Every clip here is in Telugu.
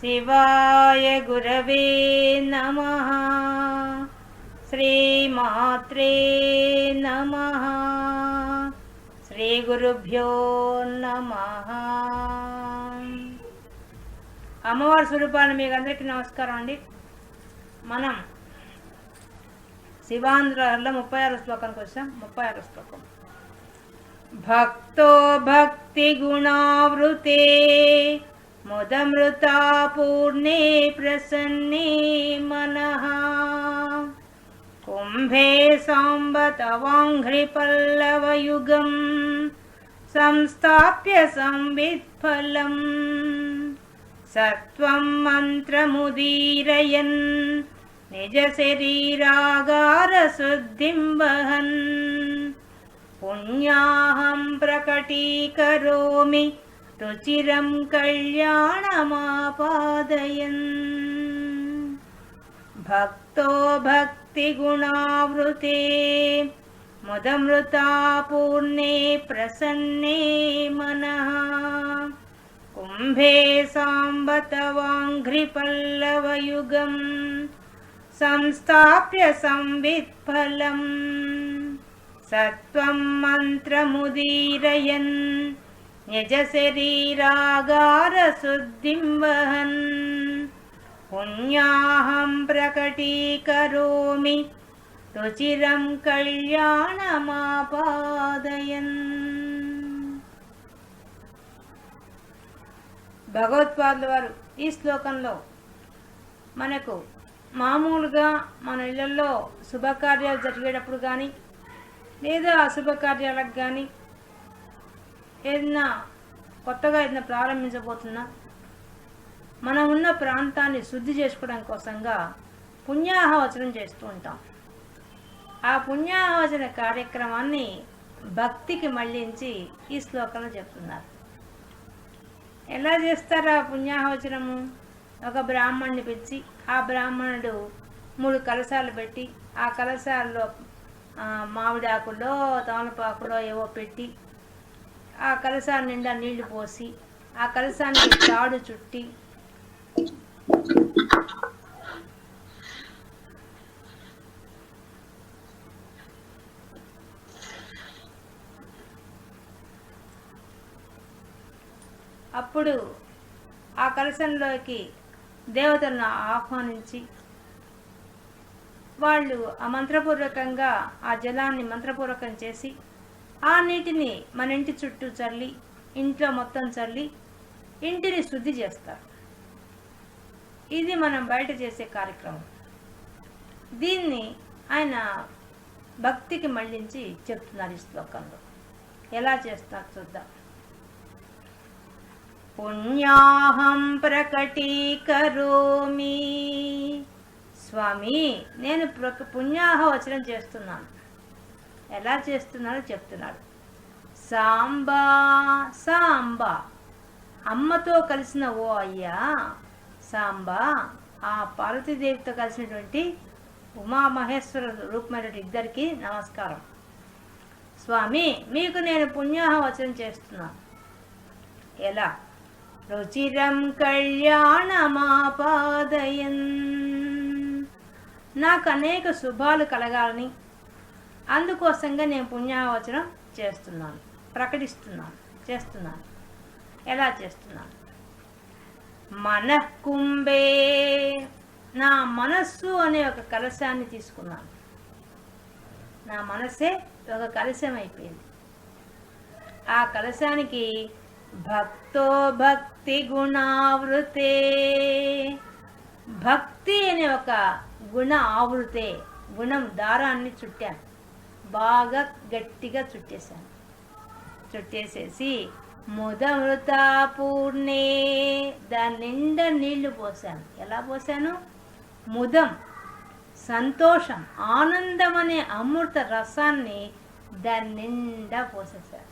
శివాయ గురవే నమ. శ్రీమాత్రే నమ. శ్రీ గురుభ్యో నమ. అమ్మవారి స్వరూపాన్ని మీకు అందరికీ నమస్కారం అండి. మనం శివాంధ్రలో ముప్పై ఆరు శ్లోకానికి వచ్చాం. ముప్పై ఆరు శ్లోకం. భక్తో భక్తి గుణావృతే मुदमृता पूर्णे प्रसन्ने मनः। कुम्भे साम्बतवाङ्घ्रिपल्लवयुगम् संस्थाप्य संवित्फलम्। सत्वं मन्त्रमुदीरयन् निजशरीरागारशुद्धिम्बहन्। पुण्याहं प्रकटीकरोमि रुचिरं कल्याणमापादयन् भक्तो भक्तिगुणावृते मुदमृता पूर्णे प्रसन्ने मनः कुम्भे साम्बतवाङ्घ्रिपल्लवयुगम् संस्थाप्य संवित्फलम् फलम् मन्त्रमुदीरयन् మంత్రముదీరయన్ నిజ శరీరాగార శుద్ధిం వహన్ పుణ్యాహం ప్రకటీకరోమి రుచిరం కళ్యాణమాపాదయన్. భగవత్పాదుల వారు ఈ శ్లోకంలో మనకు మామూలుగా మన ఇళ్ళల్లో శుభకార్యాలు జరిగేటప్పుడు కానీ లేదా అశుభకార్యాలకు కానీ ఏదైనా కొత్తగా ఏదైనా ప్రారంభించబోతున్నా మనం ఉన్న ప్రాంతాన్ని శుద్ధి చేసుకోవడం కోసంగా పుణ్యాహవచనం చేస్తూ ఉంటాం. ఆ పుణ్యాహవచన కార్యక్రమాన్ని భక్తికి మళ్ళించి ఈ శ్లోకంలో చెప్తున్నారు. ఎలా చేస్తారు ఆ పుణ్యాహవచనము? ఒక బ్రాహ్మణ్ణి పిలిచి ఆ బ్రాహ్మణుడు మూడు కలశాలు పెట్టి ఆ కలశాల్లో ఆ, మామిడి తమలపాకులో ఏవో పెట్టి ఆ కలశాన్ని నిండా నీళ్ళు పోసి ఆ కలశాన్ని తాడు చుట్టి అప్పుడు ఆ కలశంలోకి దేవతలను ఆహ్వానించి వాళ్ళు ఆ మంత్రపూర్వకంగా ఆ జలాన్ని మంత్రపూర్వకం చేసి ఆ నీటిని మన ఇంటి చుట్టూ చల్లి ఇంట్లో మొత్తం చల్లి ఇంటిని శుద్ధి చేస్తారు. ఇది మనం బయట చేసే కార్యక్రమం. దీన్ని ఆయన భక్తికి మళ్ళించి చెప్తున్నారు ఈ శ్లోకంలో. ఎలా చేస్తారు చూద్దాం. పుణ్యాహం ప్రకటీకరోమి. స్వామి నేను ప్ర- పుణ్యాహవచనం చేస్తున్నాను. ఎలా చేస్తున్నాడో చెప్తున్నాడు సాంబా సాంబా. అమ్మతో కలిసిన ఓ అయ్యా సాంబా ఆ పార్వతీదేవితో కలిసినటువంటి ఉమామహేశ్వర రూపమైనటువంటి ఇద్దరికి నమస్కారం. స్వామి మీకు నేను పుణ్యాహవచనం చేస్తున్నాను ఎలా? రుచిరం కళ్యాణమాపాదయన్. నాకు అనేక శుభాలు కలగాలని అందుకోసంగా నేను పుణ్యావచనం చేస్తున్నాను. ప్రకటిస్తున్నాను. చేస్తున్నాను. ఎలా చేస్తున్నాను? మనకుంబే నా మనస్సు అనే ఒక కలశాన్ని తీసుకున్నాను. నా మనసే ఒక కలశం అయిపోయింది ఆ కలశానికి భక్తో భక్తి గుణావృతే. భక్తి అనే ఒక గుణ ఆవృతే గుణం దారాన్ని చుట్టాను. బాగా గట్టిగా చుట్టేశాను. చుట్టేసేసి ముదమృతాపూర్ణే దాని నిండా నీళ్ళు పోసాను ఎలా పోసాను ముదం సంతోషం ఆనందం అనే అమృత రసాన్ని దాని నిండా పోసేసాను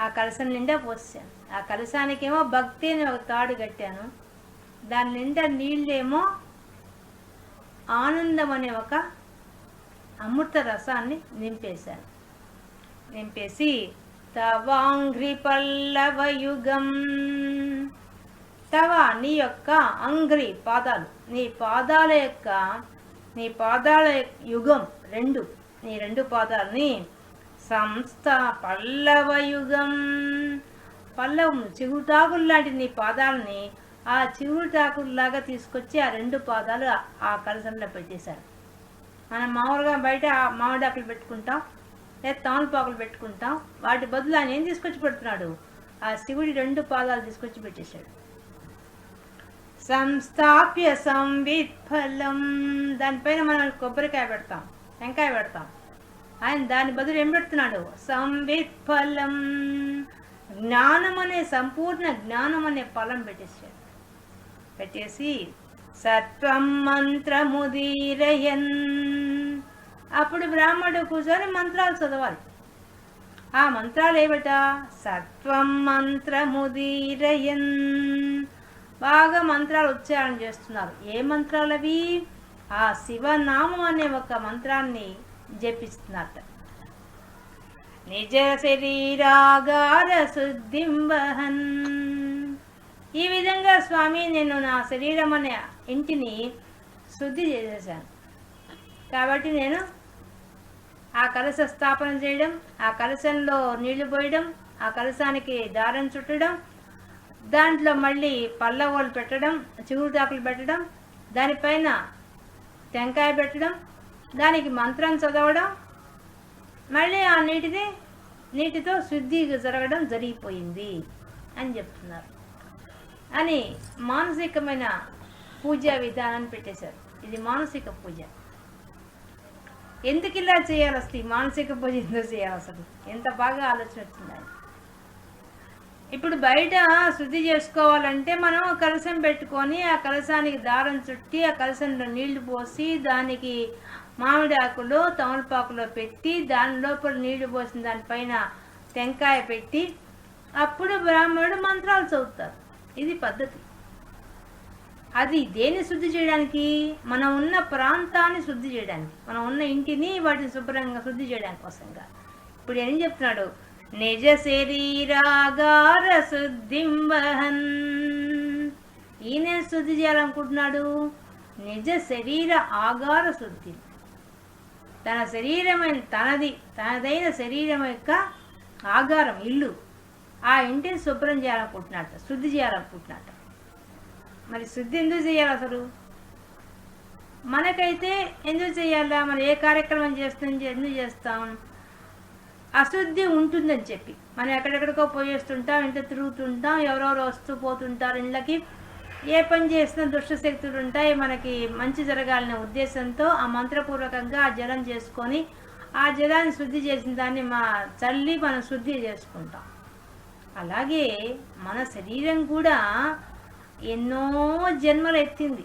ఆ కలసం నిండా పోసాను ఆ కలసానికేమో భక్తి అని ఒక తాడు కట్టాను. దాని నిండా నీళ్ళేమో ఆనందం అనే ఒక అమృత రసాన్ని నింపేశాను. నింపేసి తవాంఘ్రి పల్లవయుగం తవ నీ యొక్క అంగ్రి పాదాలు. నీ పాదాల యొక్క నీ పాదాల యుగం రెండు. నీ రెండు పాదాలని సంస్థ పల్లవయుగం పల్లవం చిగురుటాకులు లాంటి నీ పాదాలని ఆ చిగురుటాకుల్లాగా తీసుకొచ్చి ఆ రెండు పాదాలు ఆ- ఆ కలసంలో పెట్టేశారు. మనం మామూలుగా బయట మామిడాకులు పెట్టుకుంటాం లేదా తమలపాకులు పెట్టుకుంటాం వాటి బదులు ఆయన ఏం తీసుకొచ్చి పెడుతున్నాడు? ఆ శివుడి రెండు పాదాలు తీసుకొచ్చి పెట్టేశాడు. సంస్థాప్య సంవిత్ఫలం. దానిపైన మనం కొబ్బరికాయ పెడతాం టెంకాయ పెడతాం. ఆయన దాని బదులు ఏం పెడుతున్నాడు? సంవిత్ఫలం. జ్ఞానం అనే సంపూర్ణ జ్ఞానం అనే ఫలం పెట్టేశాడు. పెట్టేసి సత్వం మంత్రముదీరయన్. అప్పుడు బ్రాహ్మడు కూర్చొని మంత్రాలు చదవాలి. ఆ మంత్రాలు ఏమిట? సత్వం మంత్రముదీరయన్. బాగా మంత్రాలు ఉచ్చారణ చేస్తున్నారు. ఏ మంత్రాలు అవి? ఆ శివనామం అనే ఒక మంత్రాన్ని జపిస్తున్నట్ట నిజ శరీరాగార శుద్ధిం వహన్. ఈ విధంగా స్వామి నేను నా శరీరం అనే ఇంటిని శుద్ధి చేసేసాను. కాబట్టి నేను ఆ కలశ స్థాపన చేయడం ఆ కలశంలో నీళ్ళు పోయడం ఆ కలశానికి దారం చుట్టడం దాంట్లో మళ్ళీ పల్లవోలు పెట్టడం చిగురుటాకులు పెట్టడం దానిపైన టెంకాయ పెట్టడం దానికి మంత్రం చదవడం మళ్ళీ ఆ నీటిని నీటితో శుద్ధి జరగడం జరిగిపోయింది అని చెప్తున్నారు. అని మానసికమైన పూజా విధానాన్ని పెట్టేశారు. ఇది మానసిక పూజ. ఎందుకు ఇలా చేయాలి అసలు ఈ మానసిక పూజ ఎందుకు చేయాలి అసలు? ఎంత బాగా ఆలోచన వచ్చింది ఆయన. ఇప్పుడు బయట శుద్ధి చేసుకోవాలంటే మనం కలశం పెట్టుకొని ఆ కలశానికి దారం చుట్టి ఆ కలశంలో నీళ్ళు పోసి దానికి మామిడి ఆకులు తమలపాకులో పెట్టి దాని లోపల నీళ్ళు పోసిన దానిపైన టెంకాయ పెట్టి అప్పుడు బ్రాహ్మణుడు మంత్రాలు చదువుతారు. ఇది పద్ధతి. అది దేన్ని శుద్ధి చేయడానికి? మనం ఉన్న ప్రాంతాన్ని శుద్ధి చేయడానికి. మనం ఉన్న ఇంటిని వాటిని శుభ్రంగా శుద్ధి చేయడానికి కోసంగా ఇప్పుడు ఏం చెప్తున్నాడు? నిజ శరీరాగార శుద్ధింబహన్. ఈయన శుద్ధి చేయాలనుకుంటున్నాడు? నిజ శరీర ఆగార శుద్ధి. తన శరీరమైన తనది తనదైన శరీరం యొక్క ఆగారం ఇల్లు ఆ ఇంటిని శుభ్రం చేయాలనుకుంటున్నట్ట శుద్ధి చేయాలనుకుంటున్నట్ట మరి శుద్ధి ఎందుకు చేయాలి అసలు? మనకైతే ఎందుకు చేయాలా? మనం ఏ కార్యక్రమం చేస్తాం? ఎందుకు చేస్తాం? అశుద్ధి ఉంటుందని చెప్పి. మనం ఎక్కడెక్కడికో పోయేస్తుంటాం ఇంత తిరుగుతుంటాం ఎవరెవరు వస్తూ పోతుంటారు ఇళ్ళకి ఏ పని చేసినా దుష్ట శక్తులు ఉంటాయి. మనకి మంచి జరగాలనే ఉద్దేశంతో ఆ మంత్రపూర్వకంగా ఆ జలం చేసుకొని ఆ జలాన్ని శుద్ధి చేసిన దాన్ని మా చల్లి మనం శుద్ధి చేసుకుంటాం. అలాగే మన శరీరం కూడా ఎన్నో జన్మలు ఎత్తింది.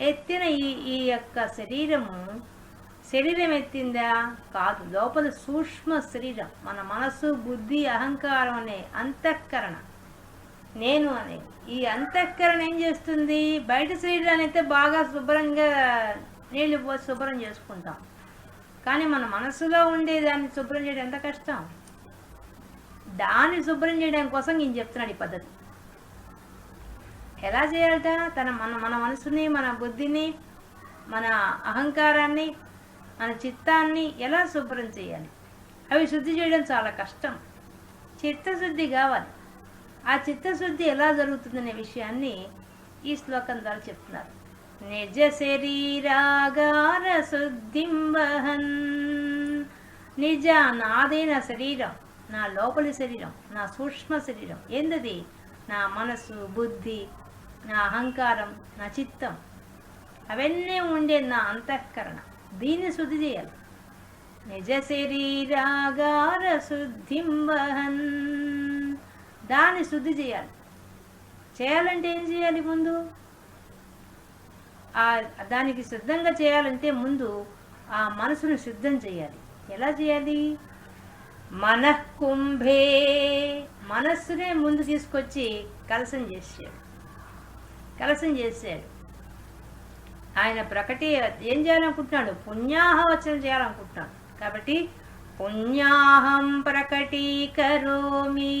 ఎత్తిన ఈ ఈ యొక్క శరీరము శరీరం ఎత్తిందా? కాదు లోపల సూక్ష్మ శరీరం మన మనసు బుద్ధి అహంకారం అనే అంతఃకరణ. నేను అనే ఈ అంతఃకరణ ఏం చేస్తుంది? బయట శరీరాన్ని అయితే బాగా శుభ్రంగా నీళ్ళు పోసి శుభ్రం చేసుకుంటాం. కానీ మన మనసులో ఉండే దాన్ని శుభ్రం చేయడం ఎంత కష్టం? దాన్ని శుభ్రం చేయడం కోసం నేను చెప్తున్నాడు ఈ పద్ధతి. ఎలా చేయాలట? తన మన మన మనసుని మన బుద్ధిని మన అహంకారాన్ని మన చిత్తాన్ని ఎలా శుభ్రం చేయాలి? అవి శుద్ధి చేయడం చాలా కష్టం. చిత్తశుద్ధి కావాలి. ఆ చిత్తశుద్ధి ఎలా జరుగుతుందనే విషయాన్ని ఈ శ్లోకం ద్వారా చెప్తున్నారు. నిజ శరీరాగార శుద్ధింబహన్. నిజ నాదైన శరీరం నా లోపలి శరీరం నా సూక్ష్మ శరీరం. ఏందది? నా మనసు బుద్ధి నా అహంకారం నా చిత్తం అవన్నీ ఉండే నా అంతఃకరణ. దీన్ని శుద్ధి చేయాలి. నిజ శరీరాగార శుద్ధింబహన్ దాన్ని శుద్ధి చేయాలి. చేయాలంటే ఏం చేయాలి ముందు? ఆ దానికి శుద్ధంగా చేయాలంటే ముందు ఆ మనసును శుద్ధం చేయాలి. ఎలా చేయాలి? మనఃకుంభే మనస్సునే ముందు తీసుకొచ్చి కలసం చేసేయాలి. కలసం చేశాడు. ఆయన ప్రకటి ఏం చేయాలనుకుంటున్నాడు? పుణ్యాహవచనం చేయాలనుకుంటున్నాడు. కాబట్టి పుణ్యాహం ప్రకటీకరోమి.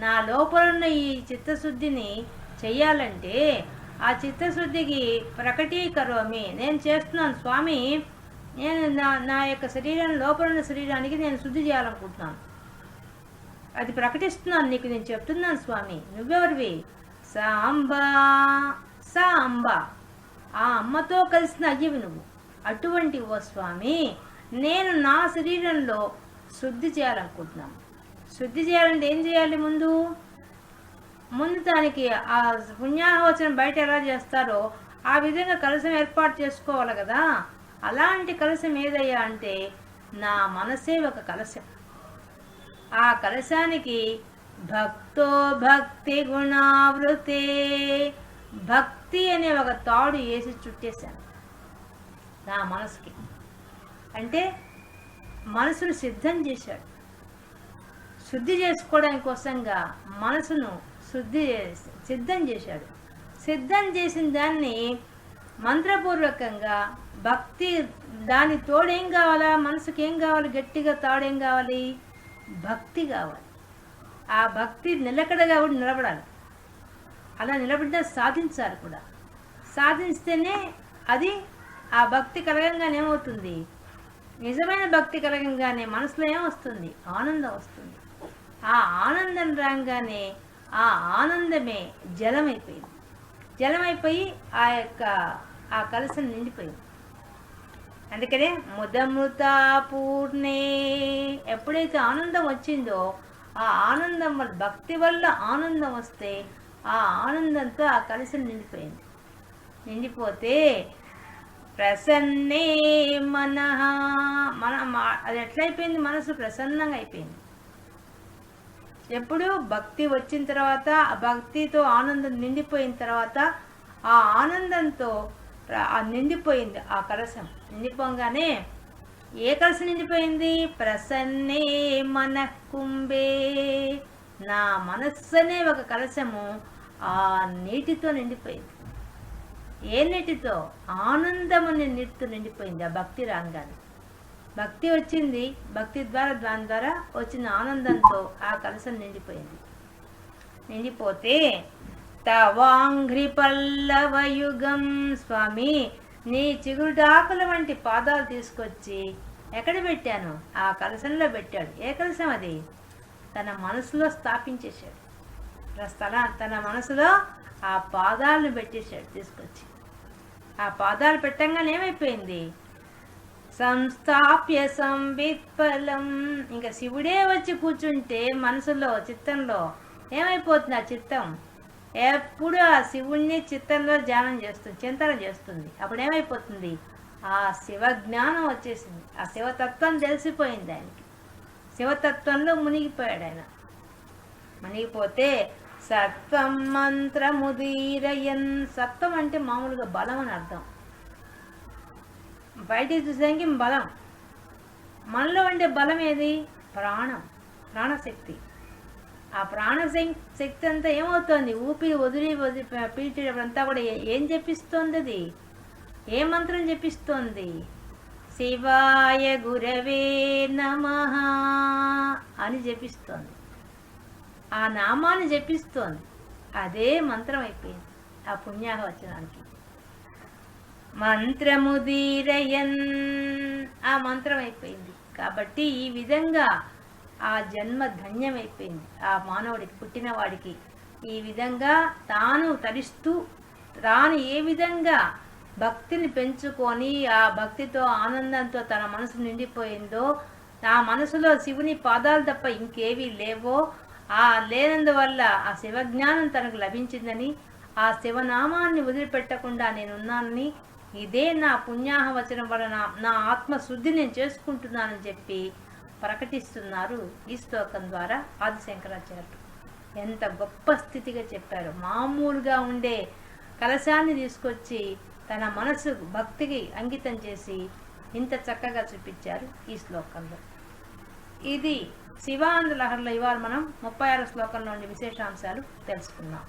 నా లోపల ఉన్న ఈ చిత్తశుద్ధిని చెయ్యాలంటే ఆ చిత్తశుద్ధికి ప్రకటీకరోమి. నేను చేస్తున్నాను స్వామి. నేను నా నా యొక్క శరీరం లోపల ఉన్న శరీరానికి నేను శుద్ధి చేయాలనుకుంటున్నాను. అది ప్రకటిస్తున్నాను నీకు నేను చెప్తున్నాను స్వామి. నువ్వెవరివి? సాంబా సాంబా. ఆ అమ్మతో కలిసిన అయ్యవి నువ్వు. అటువంటి ఓ స్వామి నేను నా శరీరంలో శుద్ధి చేయాలనుకుంటున్నాను. శుద్ధి చేయాలంటే ఏం చేయాలి ముందు? ముందు దానికి ఆ పుణ్యాహవచనం బయట ఎలా చేస్తారో ఆ విధంగా కలసం ఏర్పాటు చేసుకోవాలి కదా. అలాంటి కలసం ఏదయ్యా అంటే నా మనసే ఒక కలశం. ఆ కలశానికి భక్తో భక్తి గుణావృతే. భక్తి అనే ఒక తాడు వేసి చుట్టేశాను. నా మనసుకి. అంటే మనసును సిద్ధం చేశాడు. శుద్ధి చేసుకోవడానికి కోసంగా మనసును శుద్ధి చేసి- సిద్ధం చేశాడు. సిద్ధం చేసిన దాన్ని మంత్రపూర్వకంగా భక్తి దాని తోడేం కావాలా? మనసుకి ఏం కావాలి? గట్టిగా తాడేం కావాలి? భక్తి కావాలి. ఆ భక్తి నిలకడగా కూడా నిలబడాలి. అలా నిలబడితే సాధించాలి కూడా. సాధిస్తేనే అది ఆ భక్తి కలగంగానే ఏమవుతుంది? నిజమైన భక్తి కలగంగానే మనసులో ఏమొస్తుంది? ఆనందం వస్తుంది. ఆ ఆనందం రాగానే ఆ ఆనందమే జలమైపోయింది. జలమైపోయి ఆ యొక్క ఆ కలసం నిండిపోయింది. అందుకనే ముదముతా పూర్ణే ఎప్పుడైతే ఆనందం వచ్చిందో ఆ ఆనందం వల్ల భక్తి వల్ల ఆనందం వస్తే ఆ ఆనందంతో ఆ కలసం నిండిపోయింది. నిండిపోతే ప్రసన్నే మన. మన అది ఎట్లయిపోయింది? మనసు ప్రసన్నంగా అయిపోయింది. ఎప్పుడు భక్తి వచ్చిన తర్వాత ఆ భక్తితో ఆనందం నిండిపోయిన తర్వాత ఆ ఆనందంతో ఆ నిండిపోయింది ఆ కలసం నిండిపోగానే ఏ కలిసి నిండిపోయింది. ప్రసన్నే మన కుంభే నా అనే ఒక కలశము ఆ నీటితో నిండిపోయింది. ఏ నీటితో? ఆనందం అనే నీటితో నిండిపోయింది ఆ భక్తి రాగానే భక్తి వచ్చింది. భక్తి ద్వారా దాని ద్వారా వచ్చిన ఆనందంతో ఆ కలశం నిండిపోయింది. నిండిపోతే తవాంఘ్రి పల్లవయుగం స్వామి నీ చిగురుటాకుల వంటి పాదాలు తీసుకొచ్చి ఎక్కడ పెట్టాను? ఆ కలశంలో పెట్టాడు. ఏ కలశం అది? తన మనసులో స్థాపించేశాడు. స్థల తన మనసులో ఆ పాదాలను పెట్టేశాడు తీసుకొచ్చి. ఆ పాదాలు పెట్టంగానే ఏమైపోయింది? సంస్థాప్య సంవిత్ఫలం. ఇంకా శివుడే వచ్చి కూర్చుంటే మనసులో చిత్తంలో ఏమైపోతుంది ఆ చిత్తం? ఎప్పుడు ఆ శివుణ్ణి చిత్తంలో ధ్యానం చేస్తుంది చింతన చేస్తుంది. అప్పుడు ఏమైపోతుంది ఆ శివ జ్ఞానం వచ్చేసింది. ఆ శివతత్వం తెలిసిపోయింది ఆయనకి. శివతత్వంలో మునిగిపోయాడు ఆయన. మునిగిపోతే సత్వం మంత్రముదీరయన్ సత్వం అంటే మామూలుగా బలం అని అర్థం. బయటికి చూసేదానికి బలం. మనలో ఉండే బలం ఏది? ప్రాణం. ప్రాణశక్తి. ఆ ప్రాణ శక్తి అంతా ఏమవుతోంది? ఊపిరి వదిలి వదిలి పీల్చేటప్పుడంతా కూడా ఏం చెప్పిస్తోంది అది ఏ మంత్రం చెప్పిస్తోంది? శివాయ గురవే నమ అని జపిస్తోంది ఆ నామాన్ని జపిస్తోంది అదే మంత్రం అయిపోయింది ఆ పుణ్యాహ వచ్చడానికి మంత్రముదీరయన్ ఆ మంత్రం అయిపోయింది. కాబట్టి ఈ విధంగా ఆ జన్మ ధన్యమైపోయింది. ఆ మానవుడికి పుట్టిన వాడికి ఈ విధంగా తాను తరిస్తూ తాను ఏ విధంగా భక్తిని పెంచుకొని ఆ భక్తితో ఆనందంతో తన మనసు నిండిపోయిందో ఆ మనసులో శివుని పాదాలు తప్ప ఇంకేవీ లేవో ఆ లేనందువల్ల ఆ శివజ్ఞానం తనకు లభించిందని ఆ శివనామాన్ని వదిలిపెట్టకుండా నేనున్నానని ఇదే నా పుణ్యాహవచనం వలన నా ఆత్మశుద్ధి నేను చేసుకుంటున్నానని చెప్పి ప్రకటిస్తున్నారు ఈ శ్లోకం ద్వారా ఆదిశంకరాచార్యులు. ఎంత గొప్ప స్థితిగా చెప్పారు. మామూలుగా ఉండే కలశాన్ని తీసుకొచ్చి తన మనసు భక్తికి అంకితం చేసి ఇంత చక్కగా చూపించారు ఈ శ్లోకంలో. ఇది శివానంద లహరిలో ఇవాళ మనం ముప్పై ఆరు శ్లోకంలోని విశేషాంశాలు తెలుసుకున్నాం.